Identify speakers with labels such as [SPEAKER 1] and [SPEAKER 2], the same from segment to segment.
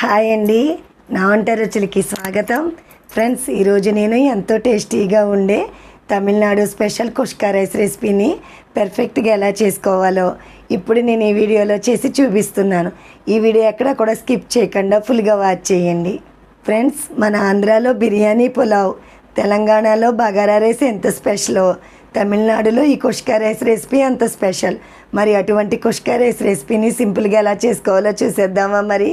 [SPEAKER 1] Hi అండి. నా వంట రుచులకి స్వాగతం. ఫ్రెండ్స్ ఈరోజు నేను ఎంతో టేస్టీగా ఉండే తమిళనాడు స్పెషల్ కుష్కా రైస్ రెసిపీని పెర్ఫెక్ట్గా ఎలా చేసుకోవాలో ఇప్పుడు నేను ఈ వీడియోలో చేసి చూపిస్తున్నాను. ఈ వీడియో ఎక్కడ కూడా స్కిప్ చేయకుండా ఫుల్గా వాచ్ చేయండి. ఫ్రెండ్స్ మన ఆంధ్రాలో బిర్యానీ పులావ్ తెలంగాణలో బగారా రైస్ ఎంత స్పెషలో తమిళనాడులో ఈ కుష్కా రైస్ రెసిపీ అంత స్పెషల్. మరి అటువంటి కుష్కా రైస్ రెసిపీని సింపుల్గా ఎలా చేసుకోవాలో చూసేద్దామా మరి?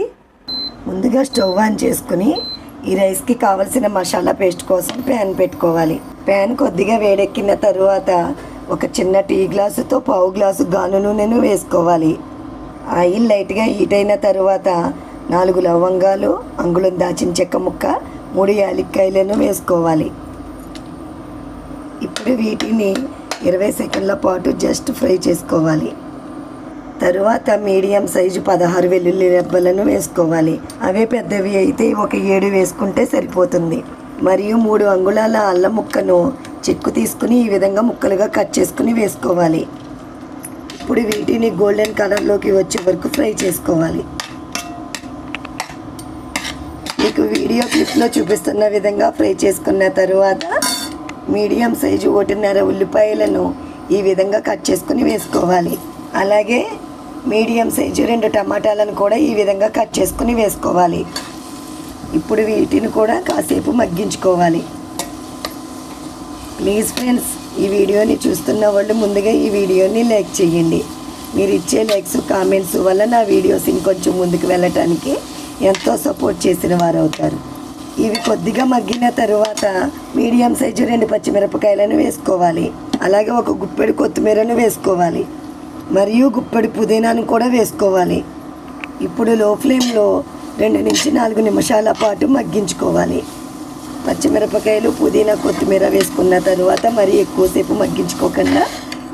[SPEAKER 1] ముందుగా స్టవ్ ఆన్ చేసుకుని ఈ రైస్కి కావలసిన మసాలా పేస్ట్ కోసం ప్యాన్ పెట్టుకోవాలి. ప్యాన్ కొద్దిగా వేడెక్కిన తరువాత ఒక చిన్న టీ గ్లాసుతో పావు గ్లాసు గాను నూనెను వేసుకోవాలి. ఆయిల్ లైట్గా హీట్ అయిన తరువాత నాలుగు లవంగాలు అంగుళం దాచిన చెక్క ముక్క మూడు యాలక్కాయలను వేసుకోవాలి. ఇప్పుడు వీటిని ఇరవై సెకండ్ల పాటు జస్ట్ ఫ్రై చేసుకోవాలి. తరువాత మీడియం సైజు పదహారు వెల్లుల్లి రెబ్బలను వేసుకోవాలి. అవే పెద్దవి అయితే ఒక ఏడు వేసుకుంటే సరిపోతుంది. మరియు మూడు అంగుళాల అల్లం ముక్కను చెక్కు తీసుకుని ఈ విధంగా ముక్కలుగా కట్ చేసుకుని వేసుకోవాలి. ఇప్పుడు వీటిని గోల్డెన్ కలర్లోకి వచ్చే వరకు ఫ్రై చేసుకోవాలి. మీకు వీడియో క్లిప్లో చూపిస్తున్న విధంగా ఫ్రై చేసుకున్న తరువాత మీడియం సైజు ఒకటిన్నర ఉల్లిపాయలను ఈ విధంగా కట్ చేసుకుని వేసుకోవాలి. అలాగే మీడియం సైజు రెండు టమాటాలను కూడా ఈ విధంగా కట్ చేసుకుని వేసుకోవాలి. ఇప్పుడు వీటిని కూడా కాసేపు మగ్గించుకోవాలి. ప్లీజ్ ఫ్రెండ్స్ ఈ వీడియోని చూస్తున్న వాళ్ళు ముందుగా ఈ వీడియోని లైక్ చేయండి. మీరు ఇచ్చే లైక్స్ కామెంట్స్ వల్ల నా వీడియోస్ ఇంకొంచెం ముందుకు వెళ్ళటానికి ఎంతో సపోర్ట్ చేసిన వారు అవుతారు. ఇవి కొద్దిగా మగ్గిన తరువాత మీడియం సైజు రెండు పచ్చిమిరపకాయలను వేసుకోవాలి. అలాగే ఒక గుప్పెడు కొత్తిమీరను వేసుకోవాలి. మరియు గుప్పడి పుదీనాను కూడా వేసుకోవాలి. ఇప్పుడు లో ఫ్లేమ్లో రెండు నుంచి నాలుగు నిమిషాల పాటు మగ్గించుకోవాలి. పచ్చిమిరపకాయలు పుదీనా కొత్తిమీర వేసుకున్న తర్వాత మరి ఎక్కువసేపు మగ్గించుకోకుండా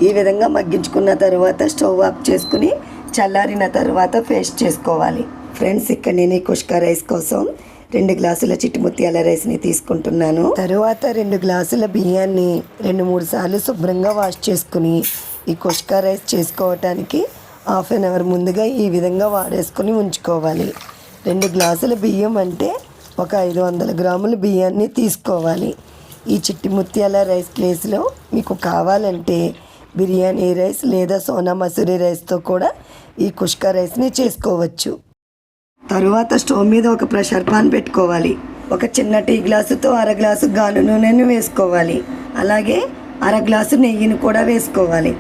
[SPEAKER 1] ఈ విధంగా మగ్గించుకున్న తర్వాత స్టవ్ ఆఫ్ చేసుకుని చల్లారిన తర్వాత పేస్ట్ చేసుకోవాలి. ఫ్రెండ్స్ ఇక్కడ నేను ఈ కుష్కా రైస్ కోసం రెండు గ్లాసుల చిట్టుముత్యాల రైస్ని తీసుకుంటున్నాను. తరువాత రెండు గ్లాసుల బియ్యాన్ని రెండు మూడు సార్లు శుభ్రంగా వాష్ చేసుకుని ఈ కుష్కా రైస్ చేసుకోవటానికి హాఫ్ అన్ అవర్ ముందుగా ఈ విధంగా వాడేసుకొని ఉంచుకోవాలి. రెండు గ్లాసుల బియ్యం అంటే ఒక ఐదు వందల గ్రాముల బియ్యాన్ని తీసుకోవాలి. ఈ చిట్టి ముత్యాల రైస్ ప్లేస్లో మీకు కావాలంటే బిర్యానీ రైస్ లేదా సోనా మసూరి రైస్తో కూడా ఈ కుష్కా రైస్ని చేసుకోవచ్చు. తరువాత స్టవ్ మీద ఒక ప్రెషర్ పాన్ పెట్టుకోవాలి. ఒక చిన్న టీ గ్లాసుతో అర గ్లాసు గాను నూనెను వేసుకోవాలి. అలాగే అర గ్లాసు నెయ్యిని కూడా వేసుకోవాలి.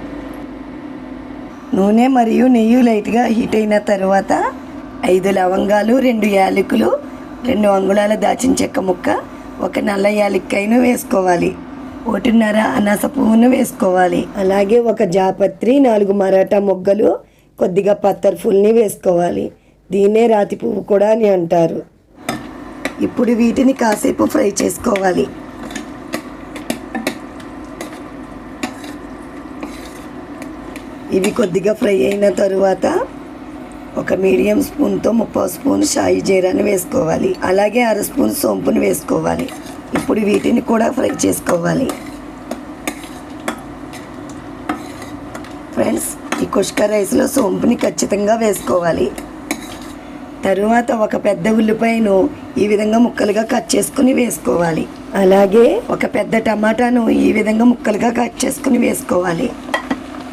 [SPEAKER 1] నూనె మరియు నెయ్యి లైట్గా హీట్ అయిన తర్వాత ఐదు లవంగాలు రెండు యాలకులు రెండు అంగుళాల దాచిన చెక్క ముక్క ఒక నల్ల యాలక్కాయను వేసుకోవాలి. ఒకటిన్నర అనాస పువ్వును వేసుకోవాలి. అలాగే ఒక జాపత్రి నాలుగు మరాఠా మొగ్గలు కొద్దిగా పత్తర్ ఫుల్ని వేసుకోవాలి. దీన్నే రాతి పువ్వు కూడా అని అంటారు. ఇప్పుడు వీటిని కాసేపు ఫ్రై చేసుకోవాలి. ఇవి కొద్దిగా ఫ్రై అయిన తరువాత ఒక మీడియం స్పూన్తో ముప్పై స్పూన్ షాయి జీరాని వేసుకోవాలి. అలాగే అర స్పూన్ సోంపుని వేసుకోవాలి. ఇప్పుడు వీటిని కూడా ఫ్రై చేసుకోవాలి. ఫ్రెండ్స్ ఈ కుష్క రైస్లో సోంపుని ఖచ్చితంగా వేసుకోవాలి. తరువాత ఒక పెద్ద ఉల్లిపాయను ఈ విధంగా ముక్కలుగా కట్ చేసుకుని వేసుకోవాలి. అలాగే ఒక పెద్ద టమాటాను ఈ విధంగా ముక్కలుగా కట్ చేసుకుని వేసుకోవాలి.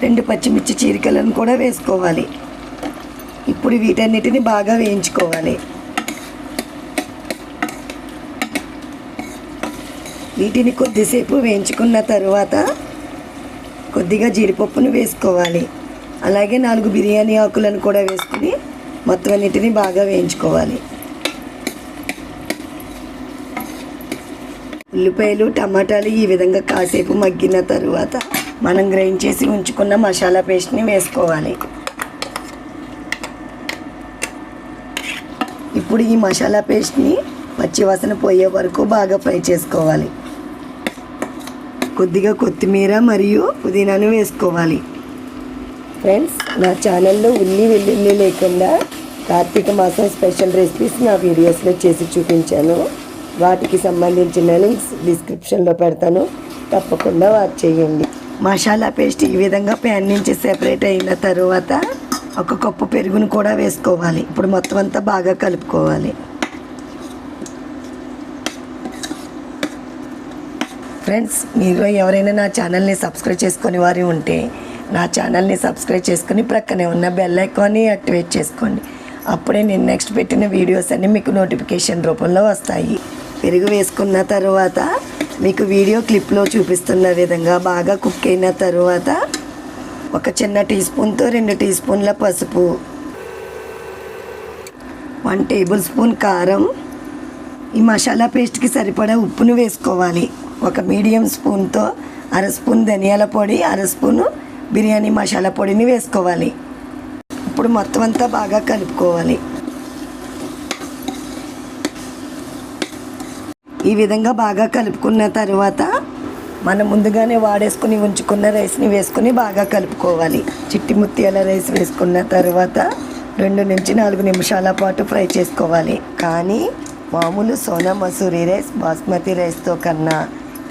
[SPEAKER 1] రెండు పచ్చిమిర్చి చీరికలను కూడా వేసుకోవాలి. ఇప్పుడు వీటన్నిటిని బాగా వేయించుకోవాలి. వీటిని కొద్దిసేపు వేయించుకున్న తరువాత కొద్దిగా జీడిపప్పును వేసుకోవాలి. అలాగే నాలుగు బిర్యానీ ఆకులను కూడా వేసుకుని మొత్తం అన్నిటిని బాగా వేయించుకోవాలి. ఉల్లిపాయలు టమాటాలు ఈ విధంగా కాసేపు మగ్గిన తరువాత మనం గ్రైండ్ చేసి ఉంచుకున్న మసాలా పేస్ట్ని వేసుకోవాలి. ఇప్పుడు ఈ మసాలా పేస్ట్ని పచ్చివాసన పోయే వరకు బాగా ఫ్రై చేసుకోవాలి. కొద్దిగా కొత్తిమీర మరియు పుదీనాను వేసుకోవాలి. ఫ్రెండ్స్ నా ఛానల్లో ఉల్లి వెల్లుల్లి లేకుండా కార్తీక మాసం స్పెషల్ రెసిపీస్ నా వీడియోస్లో చేసి చూపించాను. వాటికి సంబంధించిన లింక్స్ డిస్క్రిప్షన్లో పెడతాను. తప్పకుండా వాచ్ చేయండి. మసాలా పేస్ట్ ఈ విధంగా ప్యాన్ నుంచి సెపరేట్ అయిన తర్వాత ఒక కప్పు పెరుగును కూడా వేసుకోవాలి. ఇప్పుడు మొత్తం అంతా బాగా కలుపుకోవాలి. ఫ్రెండ్స్ మీరు ఎవరైనా నా ఛానల్ని సబ్స్క్రైబ్ చేసుకునే వారు ఉంటే నా ఛానల్ని సబ్స్క్రైబ్ చేసుకుని ప్రక్కనే ఉన్న బెల్ ఐకాన్ని యాక్టివేట్ చేసుకోండి. అప్పుడే నేను నెక్స్ట్ పెట్టిన వీడియోస్ అన్నీ మీకు నోటిఫికేషన్ రూపంలో వస్తాయి. పెరుగు వేసుకున్న తర్వాత మీకు వీడియో క్లిప్లో చూపిస్తున్న విధంగా బాగా కుక్ అయిన తర్వాత ఒక చిన్న టీ స్పూన్తో రెండు టీ స్పూన్ల పసుపు వన్ టేబుల్ స్పూన్ కారం. ఈ మసాలా పేస్ట్కి సరిపడా ఉప్పును వేసుకోవాలి. ఒక మీడియం స్పూన్తో అర స్పూన్ ధనియాల పొడి అర స్పూను బిర్యానీ మసాలా పొడిని వేసుకోవాలి. ఇప్పుడు మొత్తం అంతా బాగా కలుపుకోవాలి. ఈ విధంగా బాగా కలుపుకున్న తర్వాత మనం ముందుగానే వాడేసుకుని ఉంచుకున్న రైస్ని వేసుకుని బాగా కలుపుకోవాలి. చిట్టి ముత్యాల రైస్ వేసుకున్న తర్వాత రెండు నుంచి నాలుగు నిమిషాల పాటు ఫ్రై చేసుకోవాలి. కానీ మామూలు సోనా మసూరి రైస్ బాస్మతి రైస్తో కన్నా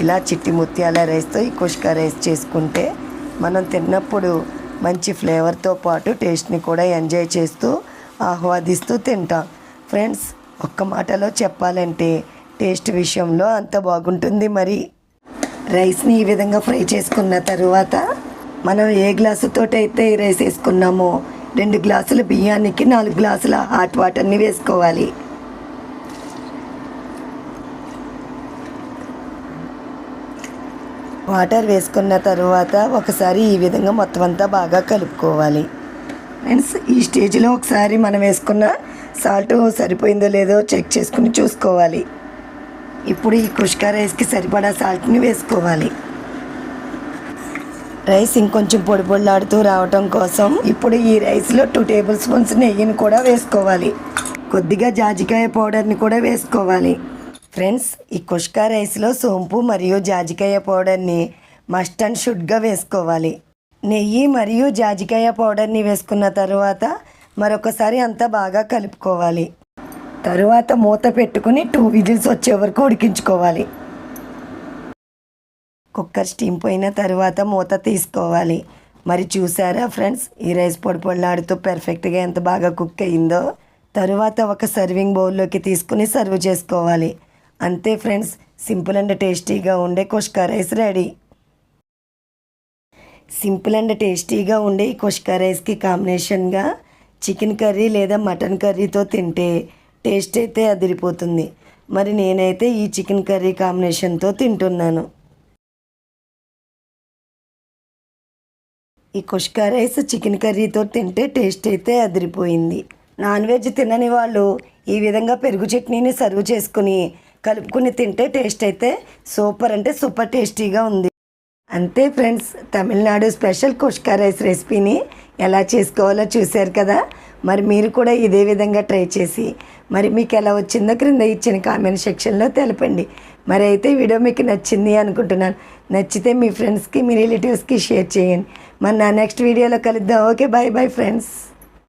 [SPEAKER 1] ఇలా చిట్టి ముత్యాల రైస్తో ఈ కుష్క రైస్ చేసుకుంటే మనం తిన్నప్పుడు మంచి ఫ్లేవర్తో పాటు టేస్ట్ని కూడా ఎంజాయ్ చేస్తూ ఆహ్వాదిస్తూ తింటాం. ఫ్రెండ్స్ ఒక్క మాటలో చెప్పాలంటే టేస్ట్ విషయంలో అంత బాగుంటుంది మరి. రైస్ని ఈ విధంగా ఫ్రై చేసుకున్న తర్వాత మనం ఏ గ్లాసుతో అయితే రైస్ వేసుకున్నామో రెండు గ్లాసుల బియ్యానికి నాలుగు గ్లాసుల హాట్ వాటర్ని వేసుకోవాలి. వాటర్ వేసుకున్న తర్వాత ఒకసారి ఈ విధంగా మొత్తం అంతా బాగా కలుపుకోవాలి. ఫ్రెండ్స్ ఈ స్టేజ్లో ఒకసారి మనం వేసుకున్న సాల్ట్ సరిపోయిందో లేదో చెక్ చేసుకుని చూసుకోవాలి. ఇప్పుడు ఈ కుష్కా రైస్కి సరిపడా సాల్ట్ని వేసుకోవాలి. రైస్ ఇంకొంచెం పొడి పొడిలాడుతూ రావటం కోసం ఇప్పుడు ఈ రైస్లో టూ టేబుల్ స్పూన్స్ నెయ్యిని కూడా వేసుకోవాలి. కొద్దిగా జాజికాయ పౌడర్ని కూడా వేసుకోవాలి. ఫ్రెండ్స్ ఈ కుష్కా రైస్లో సోంపు మరియు జాజికాయ పౌడర్ని మస్ట్ అండ్ షుడ్గా వేసుకోవాలి. నెయ్యి మరియు జాజికాయ పౌడర్ని వేసుకున్న తర్వాత మరొకసారి అంతా బాగా కలుపుకోవాలి. తరువాత మూత పెట్టుకుని టూ విజిల్స్ వచ్చే వరకు ఉడికించుకోవాలి. కుక్కర్ స్టీమ్ పోయిన తర్వాత మూత తీసుకోవాలి. మరి చూసారా ఫ్రెండ్స్ ఈ రైస్ పొడి పొడిలాడుతూ పర్ఫెక్ట్గా ఎంత బాగా కుక్ అయిందో తరువాత ఒక సర్వింగ్ బౌల్లోకి తీసుకుని సర్వ్ చేసుకోవాలి. అంతే ఫ్రెండ్స్ సింపుల్ అండ్ టేస్టీగా ఉండే kushka rice ready. Simple and టేస్టీగా ఉండే ఈ కుష్కా రైస్కి కాంబినేషన్గా చికెన్ కర్రీ లేదా మటన్ కర్రీతో తింటే టేస్ట్ అయితే అదిరిపోతుంది. మరి నేనైతే ఈ చికెన్ కర్రీ కాంబినేషన్తో తింటున్నాను. ఈ కుష్కా రైస్ చికెన్ కర్రీతో తింటే టేస్ట్ అయితే అదిరిపోయింది. నాన్ వెజ్ తినని వాళ్ళు ఈ విధంగా పెరుగు చట్నీని సర్వ్ చేసుకుని కలుపుకుని తింటే టేస్ట్ అయితే సూపర్ అంటే సూపర్ టేస్టీగా ఉంది. అంతే friends Tamil Nadu special kuska rice రెసిపీని ఎలా చేసుకోవాలో చూశారు కదా? మరి మీరు కూడా ఇదే విధంగా ట్రై చేసి మరి మీకు ఎలా వచ్చిందో క్రింద ఇచ్చిన కామెంట్ సెక్షన్లో తెలపండి. మరి అయితే వీడియో మీకు నచ్చింది అనుకుంటున్నాను. నచ్చితే మీ ఫ్రెండ్స్కి మీ రిలేటివ్స్కి షేర్ చేయండి. మరి నా నెక్స్ట్ వీడియోలో కలుద్దాం. Okay bye bye friends.